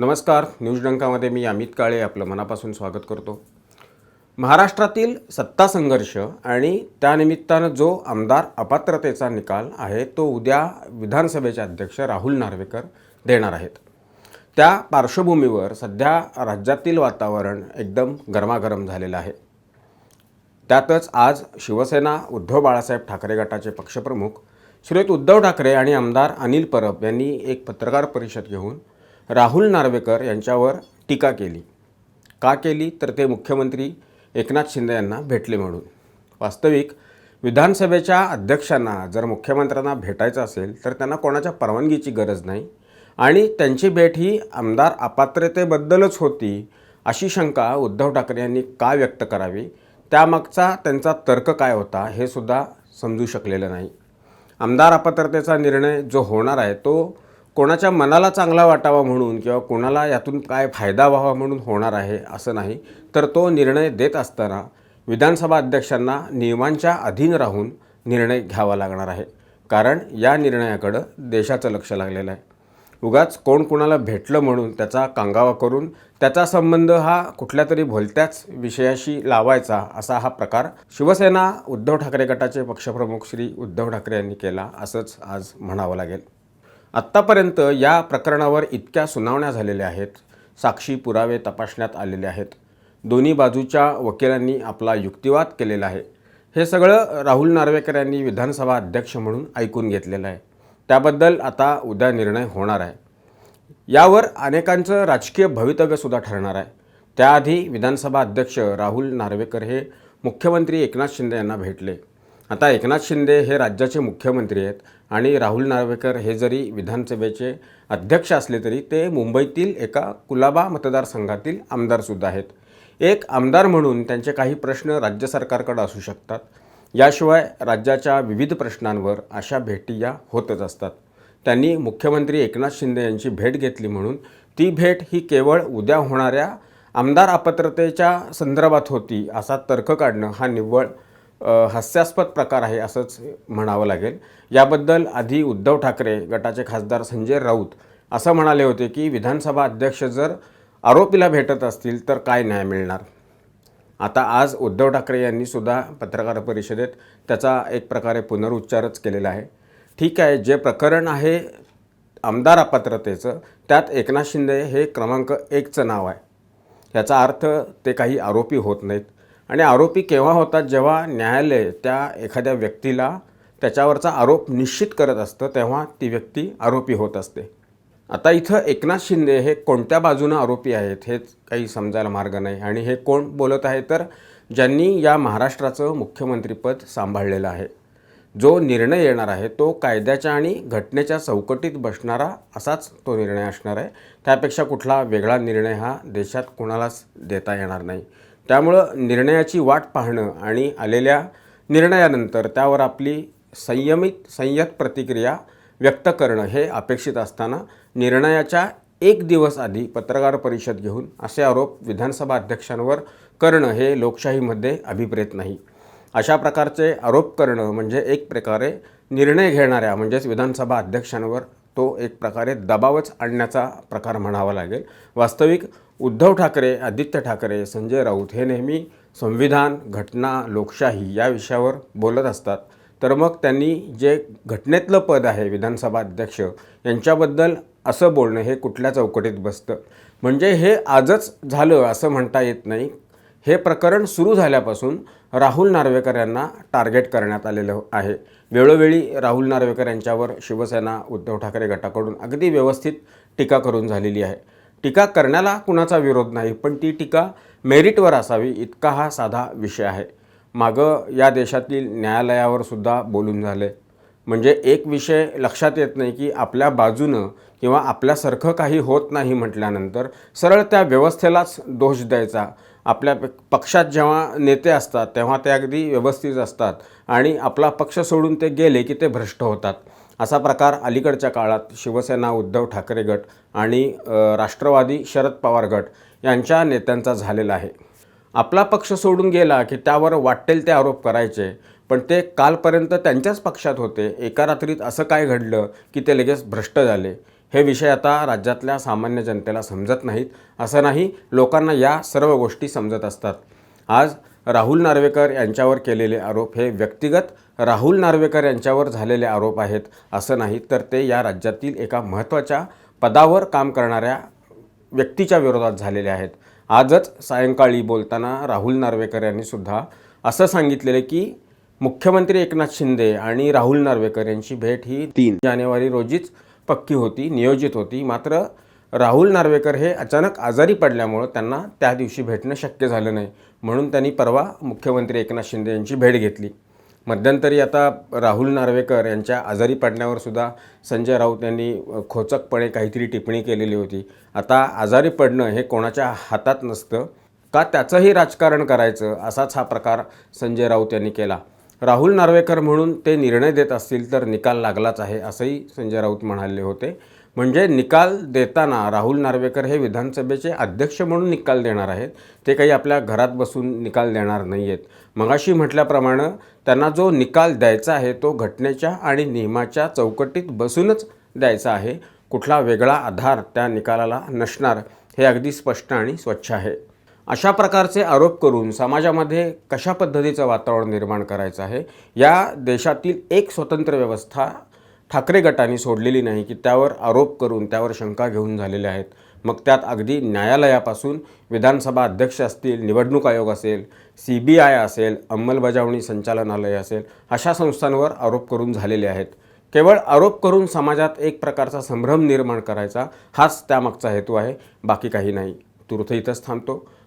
नमस्कार. न्यूज डंकामध्ये मी अमित काळे आपलं मनापासून स्वागत करतो. महाराष्ट्रातील सत्ता संघर्ष आणि त्यानिमित्तानं जो आमदार अपात्रतेचा निकाल आहे तो उद्या विधानसभेचे अध्यक्ष राहुल नार्वेकर देणार आहेत. त्या पार्श्वभूमीवर सध्या राज्यातील वातावरण एकदम गरमागरम झालेलं आहे. त्यातच आज शिवसेना उद्धव बाळासाहेब ठाकरे गटाचे पक्षप्रमुख श्रीयुत उद्धव ठाकरे आणि आमदार अनिल परब यांनी एक पत्रकार परिषद घेऊन राहुल नार्वेकर यांच्यावर टीका केली. का केली? तर ते मुख्यमंत्री एकनाथ शिंदे यांना भेटले म्हणून. वास्तविक विधानसभेच्या अध्यक्षांना जर मुख्यमंत्र्यांना भेटायचं असेल तर त्यांना कोणाच्या परवानगीची गरज नाही आणि त्यांची भेट ही आमदार अपात्रतेबद्दलच होती अशी शंका उद्धव ठाकरे यांनी का व्यक्त करावी? त्यामागचा त्यांचा तर्क काय होता हे सुद्धा समजू शकलेलं नाही. आमदार अपात्रतेचा निर्णय जो होणार आहे तो कोणाच्या मनाला चांगला वाटावा म्हणून किंवा कोणाला यातून काय फायदा व्हावा म्हणून होणार आहे असं नाही तर तो निर्णय देत असताना विधानसभा अध्यक्षांना नियमांच्या अधीन राहून निर्णय घ्यावा लागणार आहे. कारण या निर्णयाकडं देशाचं लक्ष लागलेलं आहे. उगाच कोण कोणाला भेटलं म्हणून त्याचा कांगावा करून त्याचा संबंध हा कुठल्या तरी भलत्याच विषयाशी लावायचा असा हा प्रकार शिवसेना उद्धव ठाकरे गटाचे पक्षप्रमुख श्री उद्धव ठाकरे यांनी केला असंच आज म्हणावं लागेल. आत्तापर्यंत या प्रकरणावर इतक्या सुनावण्या झालेल्या आहेत. साक्षी पुरावे तपासण्यात आलेले आहेत. दोन्ही बाजूच्या वकिलांनी आपला युक्तिवाद केलेला आहे. हे सगळं राहुल नार्वेकर यांनी विधानसभा अध्यक्ष म्हणून ऐकून घेतलेलं आहे. त्याबद्दल आता उद्या निर्णय होणार आहे. यावर अनेकांचं राजकीय भवितव्यसुद्धा ठरणार आहे. त्याआधी विधानसभा अध्यक्ष राहुल नार्वेकर हे मुख्यमंत्री एकनाथ शिंदे यांना भेटले. आता एकनाथ शिंदे हे राज्याचे मुख्यमंत्री आहेत. आणि राहुल नार्वेकर हे जरी विधानसभेचे अध्यक्ष असले तरी ते मुंबईतील एका कुलाबा मतदारसंघातील आमदारसुद्धा आहेत. एक आमदार म्हणून त्यांचे काही प्रश्न राज्य सरकारकडे असू शकतात. याशिवाय राज्याच्या विविध प्रश्नांवर अशा भेटी या होतच असतात. त्यांनी मुख्यमंत्री एकनाथ शिंदे यांची भेट घेतली म्हणून ती भेट ही केवळ उद्या होणाऱ्या आमदार अपात्रतेच्या संदर्भात होती असा तर्क काढणं हा निव्वळ हास्यास्पद प्रकार आहे असंच म्हणावं लागेल. याबद्दल आधी उद्धव ठाकरे गटाचे खासदार संजय राऊत असं म्हणाले होते की विधानसभा अध्यक्ष जर आरोपीला भेटत असतील तर काय न्याय मिळणार? आता आज उद्धव ठाकरे यांनी सुद्धा पत्रकार परिषदेत त्याचा एक प्रकारे पुनरुच्चारच केलेला आहे. ठीक आहे जे प्रकरण आहे आमदार अपात्रतेचं त्यात एकनाथ शिंदे हे क्रमांक एकचं नाव आहे. याचा अर्थ ते काही आरोपी होत नाहीत. आणि आरोपी केव्हा होतात? जेव्हा न्यायालय त्या एखाद्या व्यक्तीला त्याच्यावरचा आरोप निश्चित करत असतं तेव्हा ती व्यक्ती आरोपी होत असते. आता इथं एकनाथ शिंदे हे कोणत्या बाजूनं आरोपी आहेत हेच काही समजायला मार्ग नाही. आणि हे कोण बोलत आहे? तर ज्यांनी या महाराष्ट्राचं मुख्यमंत्रीपद सांभाळलेलं आहे. जो निर्णय येणार आहे तो कायद्याच्या आणि घटनेच्या चौकटीत बसणारा असाच तो निर्णय असणार आहे. त्यापेक्षा कुठला वेगळा निर्णय हा देशात कोणालाच देता येणार नाही. त्यामुळं निर्णयाची वाट पाहणं आणि आलेल्या निर्णयानंतर त्यावर आपली संयमित संयत प्रतिक्रिया व्यक्त करणं हे अपेक्षित असताना निर्णयाच्या एक दिवस आधी पत्रकार परिषद घेऊन असे आरोप विधानसभा अध्यक्षांवर करणं हे लोकशाहीमध्ये अभिप्रेत नाही. अशा प्रकारचे आरोप करणं म्हणजे एक प्रकारे निर्णय घेणाऱ्या म्हणजेच विधानसभा अध्यक्षांवर तो एक प्रकारे दबावच आणण्याचा प्रकार म्हणावा लागेल. वास्तविक उद्धव ठाकरे आदित्य ठाकरे संजय राऊत हे नेहमी संविधान घटना लोकशाही या विषयावर बोलत असतात. तर मग त्यांनी जे घटनेतलं पद आहे विधानसभा अध्यक्ष यांच्याबद्दल असं बोलणं हे कुठल्या चौकटीत बसतं? म्हणजे हे आजच झालं असं म्हणता येत नाही. हे प्रकरण सुरू झाल्यापासून राहुल नार्वेकर यांना टार्गेट करण्यात आलेलं आहे. वेळोवेळी राहुल नार्वेकर यांच्यावर शिवसेना उद्धव ठाकरे गटाकडून अगदी व्यवस्थित टीका करून झालेली आहे. टीका करण्याला कुणाचा विरोध नाही पण ती टीका मेरिटवर असावी इतका हा साधा विषय आहे. मागं या देशातील न्यायालयावर सुद्धा बोलून झाले. म्हणजे एक विषय लक्षात येत नाही की आपल्या बाजूनं किंवा आपल्यासारखं काही होत नाही म्हटल्यानंतर सरळ त्या व्यवस्थेलाच दोष द्यायचा. आपल्या पक्षात जेव्हा नेते असतात तेव्हा ते अगदी व्यवस्थित असतात आणि आपला पक्ष सोडून ते गेले की ते भ्रष्ट होतात. असा प्रकार अलीकडच्या काळात शिवसेना उद्धव ठाकरे गट आणि राष्ट्रवादी शरद पवार गट यांच्या नेत्यांचा झालेला आहे. आपला पक्ष सोडून गेला की त्यावर वाटेल ते आरोप करायचे. पण ते कालपर्यंत त्यांच्याच पक्षात होते. एका रात्रीत असं काय घडलं की ते लगेच भ्रष्ट झाले? हे विषय आता राज्यातल्या सामान्य जनतेला समजत नाहीत असं नाही लोकांना या सर्व गोष्टी समजत असतात. आज राहुल नार्वेकर यांच्यावर केलेले आरोप हे व्यक्तिगत राहुल नार्वेकर यांच्यावर झालेले आरोप आहेत असं नाही तर ते या राज्यातील एका महत्त्वाच्या पदावर काम करणाऱ्या व्यक्तीच्या विरोधात झालेले आहेत. आजच सायंकाळी बोलताना राहुल नार्वेकर यांनी सुद्धा असं सांगितलेलं की मुख्यमंत्री एकनाथ शिंदे आणि राहुल नार्वेकर यांची भेट ही तीन जानेवारी रोजीच पक्की होती नियोजित होती. मात्र राहुल नार्वेकर हे अचानक आजारी पडल्यामुळं त्यांना त्या दिवशी भेटणं शक्य झालं नाही. म्हणून त्यांनी परवा मुख्यमंत्री एकनाथ शिंदे यांची भेट घेतली. मध्यंतरी आता राहुल नार्वेकर यांच्या आजारी पडण्यावर सुद्धा संजय राऊत यांनी खोचकपणे काहीतरी टिप्पणी केलेली होती. आता आजारी पडणं हे कोणाच्या हातात नसतं का त्याचंही राजकारण करायचं असाच हा प्रकार संजय राऊत यांनी केला. राहुल नार्वेकर म्हणून ते निर्णय देत असतील तर निकाल लागलाच आहे असंही संजय राऊत म्हणाले होते. म्हणजे निकाल देताना राहुल नार्वेकर हे विधानसभेचे अध्यक्ष म्हणून निकाल देणार आहेत. ते काही आपल्या घरात बसून निकाल देणार नाही आहेत मगाशी म्हटल्याप्रमाणे त्यांना जो निकाल द्यायचा आहे तो घटनेच्या आणि नियमाच्या चौकटीत बसूनच द्यायचा आहे. कुठला वेगळा आधार त्या निकालाला नसणार हे अगदी स्पष्ट आणि स्वच्छ आहे. अशा प्रकारचे आरोप करून समाजामध्ये कशा पद्धतीचं वातावरण निर्माण करायचं आहे? या देशातील एक स्वतंत्र व्यवस्था ठाकरे गटाने सोडलेली नाही की त्यावर आरोप करून त्यावर शंका घेऊन झालेले आहेत. मग त्यात अगदी न्यायालयापासून विधानसभा अध्यक्ष असतील निवडणूक आयोग असेल सी बी आय असेल अंमलबजावणी संचालनालय असेल अशा संस्थांवर आरोप करून झालेले आहेत. केवळ आरोप करून समाजात एक प्रकारचा संभ्रम निर्माण करायचा हाच त्यामागचा हेतू आहे. बाकी काही नाही. तुर्थ इथंच थांबतो.